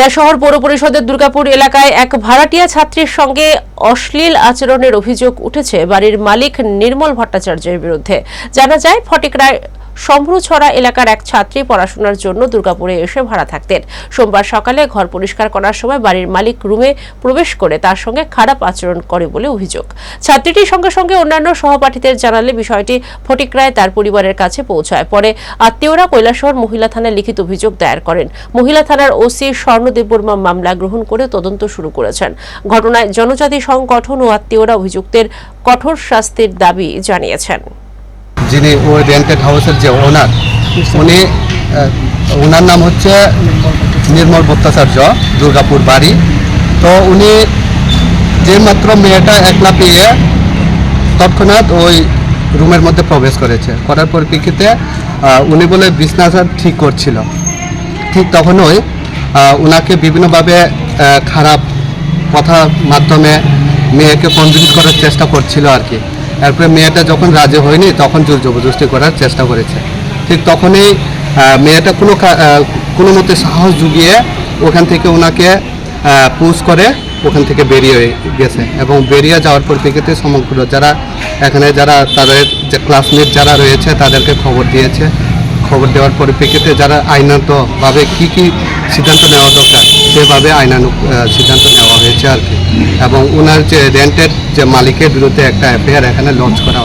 কৈলাসহর পৌর পরিষদের দুর্গাপুর এলাকায় এক ভাড়াটিয়া ছাত্রীর সঙ্গে অশ্লীল আচরণের অভিযোগ উঠেছে। বাড়ির মালিক নির্মল ভট্টাচার্যের বিরুদ্ধে। জানা যায়, ফটিকরায় সম্ভ্রুছড়া এলাকার এক ছাত্রী পড়াশোনার জন্য দুর্গাপুরে এসে ভাড়া থাকতেন। সোমবার সকালে ঘর পরিষ্কার করার সময় বাড়ির মালিক রুমে প্রবেশ করে তার সঙ্গে খারাপ আচরণ করে বলে অভিযোগ। ছাত্রীটির সঙ্গে সঙ্গে অন্যান্য সহপাঠীদের জানালে বিষয়টি ফটিকরায় তার পরিবারের কাছে পৌঁছায়। পরে আত্মীয়রা কৈলাসহর মহিলা থানায় লিখিত অভিযোগ দায়ের করেন। মহিলা থানার ওসি স্বর্ণদেব বর্মা মামলা গ্রহণ করে তদন্ত শুরু করেছেন। ঘটনায় জনজাতি সংগঠন ও আত্মীয়রা অভিযুক্তের কঠোর শাস্তির দাবি জানিয়েছেন। যিনি ওই রেন্টেড হাউসের যে ওনার, উনি ওনার নাম হচ্ছে নির্মল ভট্টাচার্য, দুর্গাপুর বাড়ি। তো উনি যে মাত্র মেয়েটা একলা পেয়ে তৎক্ষণাৎ ওই রুমের মধ্যে প্রবেশ করেছে। করার পরিপ্রেক্ষিতে উনি বলে, বিছনাটা ঠিক করছিল। ঠিক তখনই ওনাকে বিভিন্নভাবে খারাপ কথার মাধ্যমে মেয়েকে কনভিন্স করার চেষ্টা করছিল আর কি। এরপরে মেয়েটা যখন রাজি হয়নি, তখন জোর জবরদস্তি করার চেষ্টা করেছে। ঠিক তখনই মেয়েটা কোনো কোনো মতে সাহস জুগিয়ে ওখান থেকে ওনাকে পুশ করে ওখান থেকে বেরিয়ে গেছে এবং বেরিয়ে যাওয়ার পরিপ্রেক্ষিতে সমগ্র যারা এখানে যারা তাদের যে ক্লাসমেট যারা রয়েছে তাদেরকে খবর দিয়েছে। খবর দেওয়ার পরিপ্রেক্ষিতে যারা আইনত-ভাবে কী কী সিদ্ধান্ত নেওয়া দরকার, সেভাবে আইনানুক সিদ্ধান্ত নেওয়া হয়েছে আর কি। এবং ওনার যে রেন্টের যে মালিকের বিরুদ্ধে একটা এফআইআর এখানে লঞ্চ করা